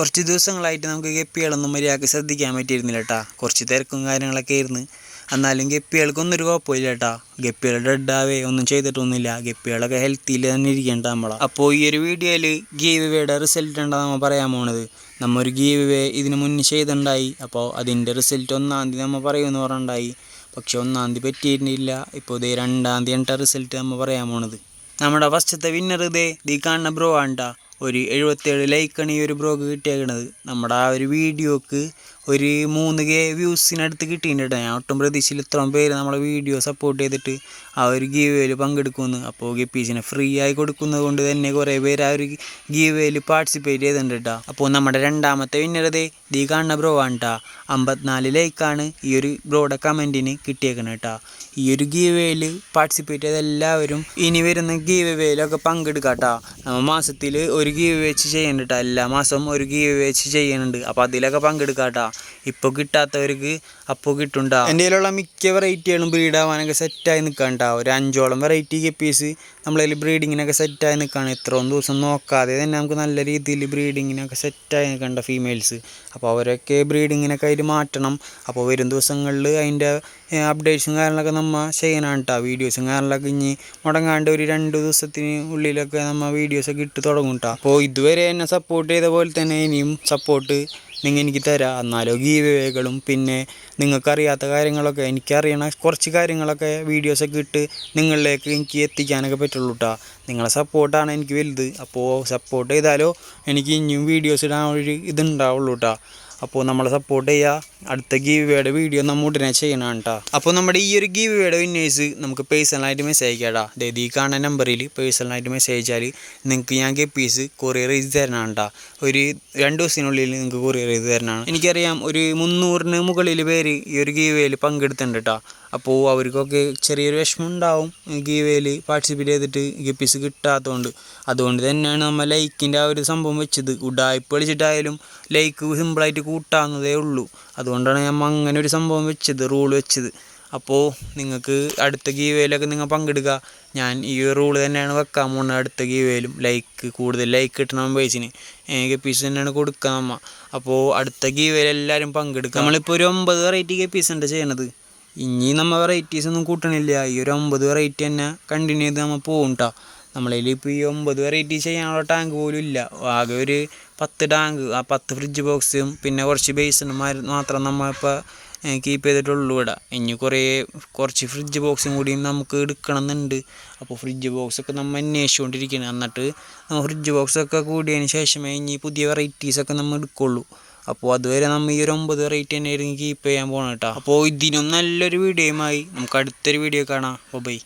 കുറച്ച് ദിവസങ്ങളായിട്ട് നമുക്ക് ഗപ്പികളൊന്നും മര്യാദയ്ക്ക് ശ്രദ്ധിക്കാൻ പറ്റിയിരുന്നില്ല കേട്ടാ കുറച്ച് തിരക്കും കാര്യങ്ങളൊക്കെ ആയിരുന്നു. എന്നാലും ഗപ്പികൾക്കൊന്നും ഒരു കുഴപ്പമില്ല കേട്ടാ ഗപ്പികൾ ഡെഡാവേ ഒന്നും ചെയ്തിട്ടൊന്നുമില്ല. ഗപ്പികളൊക്കെ ഹെൽത്തിയിൽ തന്നെ ഇരിക്കേണ്ട നമ്മളെ. അപ്പോൾ ഈ ഒരു വീഡിയോയിൽ ഗീവ് വേയുടെ റിസൾട്ട് ഉണ്ടാകും നമ്മൾ പറയാൻ പോണത്. നമ്മൊരു ഗീവ് വേ ഇതിന് മുന്നേ ചെയ്തിട്ടുണ്ടായി. അപ്പോൾ അതിന്റെ റിസൾട്ട് ഒന്നാം തീയതി നമ്മൾ പറയുമെന്ന് പറഞ്ഞിട്ടുണ്ടായി. പക്ഷെ ഒന്നാം തീയതി പറ്റിയിരുന്നില്ല. ഇപ്പോൾ ഇതേ രണ്ടാം തീയതി റിസൾട്ട് നമ്മൾ പറയാൻ പോണത്. നമ്മുടെ ഫസ്റ്റത്തെ വിന്നർ ഇതേ ദീ കാണുന്ന ബ്രോ ആണ്ടാ ഒരു എഴുപത്തേഴ് ലൈക്കാണ് ഈ ഒരു ബ്രോക്ക് കിട്ടിയേക്കണത്. നമ്മുടെ ആ ഒരു വീഡിയോക്ക് ഒരു മൂന്ന് കെ വ്യൂസിനടുത്ത് കിട്ടിയിട്ടുണ്ട് ഞാൻ ഒട്ടും പ്രതീക്ഷയിൽ ഇത്രയും പേര് നമ്മളെ വീഡിയോ സപ്പോർട്ട് ചെയ്തിട്ട് ആ ഒരു ഗീവേയിൽ പങ്കെടുക്കുമെന്ന്. അപ്പോൾ ഗപ്പീസിനെ ഫ്രീ ആയി കൊടുക്കുന്നത് കൊണ്ട് തന്നെ കുറേ പേര് ആ ഒരു ഗീവേയിൽ പാർട്ടിസിപ്പേറ്റ് ചെയ്തിട്ടുണ്ട് കേട്ടോ. അപ്പോൾ നമ്മുടെ രണ്ടാമത്തെ വിന്നറത് ദീ കാണുന്ന ബ്രോ ആണ് കേട്ടോ അമ്പത്തിനാല് ലൈക്കാണ് ഈ ഒരു ബ്രോയുടെ കമന്റിന് കിട്ടിയേക്കുന്നത് കേട്ടോ ഈ ഒരു ഗീവേയിൽ പാർട്ടിസിപ്പേറ്റ് ചെയ്ത എല്ലാവരും ഇനി വരുന്ന ഗീവേയിലൊക്കെ പങ്കെടുക്കാം കേട്ടോ നമ്മൾ മാസത്തിൽ ഒരു ഗീവ് വെച്ച് ചെയ്യുന്നുണ്ട് കേട്ടോ എല്ലാ മാസവും ഒരു ഗീവ് വെച്ച് ചെയ്യുന്നുണ്ട് അപ്പോൾ അതിലൊക്കെ പങ്കെടുക്കാം കേട്ടോ ഇപ്പോൾ കിട്ടാത്തവർക്ക് അപ്പോൾ കിട്ടുണ്ടാ. എന്റെ കയ്യിലുള്ള മിക്ക വെറൈറ്റികളും ബ്രീഡ് ആവാനൊക്കെ സെറ്റായി നിൽക്കാണ്ടാവും ഒരു അഞ്ചോളം വെറൈറ്റി കെപ്പീസ് നമ്മളതിൽ ബ്രീഡിങ്ങിനൊക്കെ സെറ്റായി നിൽക്കുകയാണ് ഇത്രയും ദിവസം നോക്കാതെ തന്നെ നമുക്ക് നല്ല രീതിയിൽ ബ്രീഡിങ്ങിനൊക്കെ സെറ്റായി നിൽക്കണ്ട ഫീമെയിൽസ് അപ്പോൾ അവരൊക്കെ ബ്രീഡിങ്ങിനൊക്കെ അതിൽ മാറ്റണം. അപ്പോൾ വരും ദിവസങ്ങളിൽ അതിന്റെ അപ്ഡേറ്റ്സും കാര്യങ്ങളൊക്കെ നമ്മൾ ചെയ്യണം വീഡിയോസും കാര്യങ്ങളൊക്കെ ഇനി മുടങ്ങാണ്ട് ഒരു രണ്ട് ദിവസത്തിന് ഉള്ളിലൊക്കെ നമ്മൾ വീഡിയോസൊക്കെ ഇട്ട് തുടങ്ങും കേട്ടോ അപ്പോൾ ഇതുവരെ എന്നെ സപ്പോർട്ട് ചെയ്ത പോലെ തന്നെ ഇനിയും സപ്പോർട്ട് നിങ്ങൾ എനിക്ക് തരാം. എന്നാലോ ഗീവേകളും പിന്നെ നിങ്ങൾക്കറിയാത്ത കാര്യങ്ങളൊക്കെ എനിക്കറിയണ കുറച്ച് കാര്യങ്ങളൊക്കെ വീഡിയോസൊക്കെ ഇട്ട് നിങ്ങളിലേക്ക് എനിക്ക് എത്തിക്കാനൊക്കെ പറ്റുള്ളൂ കേട്ടോ നിങ്ങളെ സപ്പോർട്ടാണ് എനിക്ക് വലുത്. അപ്പോൾ സപ്പോർട്ട് ചെയ്താലോ എനിക്ക് ഇനിയും വീഡിയോസ് ഇടാൻ ഒരു ഇതുണ്ടാവുള്ളൂ കേട്ടോ അപ്പോൾ നമ്മളെ സപ്പോർട്ട് ചെയ്യുക. അടുത്ത ഗീവ് വീഡിയോ നമ്മൾ ഉടനെ ചെയ്യണം കേട്ടോ അപ്പോൾ നമ്മുടെ ഈ ഒരു ഗീവ് വേയുടെ വിന്നേഴ്സ് നമുക്ക് പേഴ്സണലായിട്ട് മെസ്സേജ് അയക്കാടാ അതായത് ഈ കാണുന്ന നമ്പറിൽ പേഴ്സണലായിട്ട് മെസ്സേജ് അയച്ചാൽ നിങ്ങൾക്ക് ഞാൻ ഗപ്പീസ് കൊറിയർ ചെയ്ത് തരണം കേട്ടോ ഒരു രണ്ട് ദിവസത്തിനുള്ളിൽ നിങ്ങൾക്ക് കൊറിയർ ചെയ്ത് തരണമാണ് എനിക്കറിയാം ഒരു മുന്നൂറിന് മുകളിൽ പേര് ഈ ഒരു ഗീവ് വേയിൽ പങ്കെടുത്തിട്ടുണ്ട് കേട്ടോ അപ്പോൾ അവർക്കൊക്കെ ചെറിയൊരു വിഷമം ഉണ്ടാവും ഗീവേയിൽ പാർട്ടിസിപ്പേറ്റ് ചെയ്തിട്ട് ഗപ്പീസ് കിട്ടാത്തതുകൊണ്ട്. അതുകൊണ്ട് തന്നെയാണ് നമ്മൾ ലൈക്കിന്റെ ആ ഒരു സംഭവം വെച്ചത്. ഉഡായ്പ കളിച്ചിട്ടായാലും ലൈക്ക് സിമ്പിളായിട്ട് കൂട്ടാവുന്നതേ ഉള്ളൂ. അതുകൊണ്ടാണ് നമ്മൾ അങ്ങനെ ഒരു സംഭവം വെച്ചത് റൂൾ വെച്ചത്. അപ്പോൾ നിങ്ങൾക്ക് അടുത്ത ഗീവേയിലൊക്കെ നിങ്ങൾ പങ്കെടുക്കുക. ഞാൻ ഈ റൂൾ തന്നെയാണ് വെക്കാൻ പോകുന്നത് അടുത്ത ഗീവേയിലും ലൈക്ക് കൂടുതൽ ലൈക്ക് കിട്ടണം ബേസിന് ഗപ്പീസ് തന്നെയാണ് കൊടുക്കുക നമ്മൾ അപ്പോൾ അടുത്ത ഗീവേയിൽ എല്ലാവരും പങ്കെടുക്കുക. നമ്മളിപ്പോൾ ഒരു ഒമ്പത് വെറൈറ്റി ഗപ്പീസ് ഉണ്ട് ചെയ്യണത്? ഇനി നമ്മൾ വെറൈറ്റീസ് ഒന്നും കൂട്ടണില്ല. ഈ ഒരു ഒമ്പത് വെറൈറ്റി തന്നെ കണ്ടിന്യൂ ചെയ്ത് നമ്മൾ പോകും കേട്ടോ നമ്മളതിൽ ഇപ്പോൾ ഈ ഒമ്പത് വെറൈറ്റി ചെയ്യാനുള്ള ടാങ്ക് പോലും ഇല്ല. ആകെ ഒരു പത്ത് ടാങ്ക് ആ പത്ത് ഫ്രിഡ്ജ് ബോക്സും പിന്നെ കുറച്ച് ബേസിന്മാർ മാത്രം നമ്മളിപ്പോൾ കീപ്പ് ചെയ്തിട്ടുള്ളൂ ഇവിടെ. ഇനി കുറേ കുറച്ച് ഫ്രിഡ്ജ് ബോക്സും കൂടി നമുക്ക് എടുക്കണം എന്നുണ്ട് അപ്പോൾ ഫ്രിഡ്ജ് ബോക്സൊക്കെ നമ്മൾ അന്വേഷിച്ചുകൊണ്ടിരിക്കണം എന്നിട്ട് നമ്മൾ ഫ്രിഡ്ജ് ബോക്സൊക്കെ കൂടിയതിന് ശേഷമേ ഇനി പുതിയ വെറൈറ്റീസൊക്കെ നമ്മൾ എടുക്കുള്ളൂ. അപ്പോൾ അതുവരെ നമ്മൾ ഈ ഒരു ഒമ്പത് റേറ്റ് തന്നെ ആയിരിക്കും കീപ്പ് ചെയ്യാൻ പോകണം കേട്ടോ അപ്പോൾ ഇതിനും നല്ലൊരു വീഡിയോയുമായി നമുക്ക് അടുത്തൊരു വീഡിയോ കാണാം. അപ്പോൾ ബൈ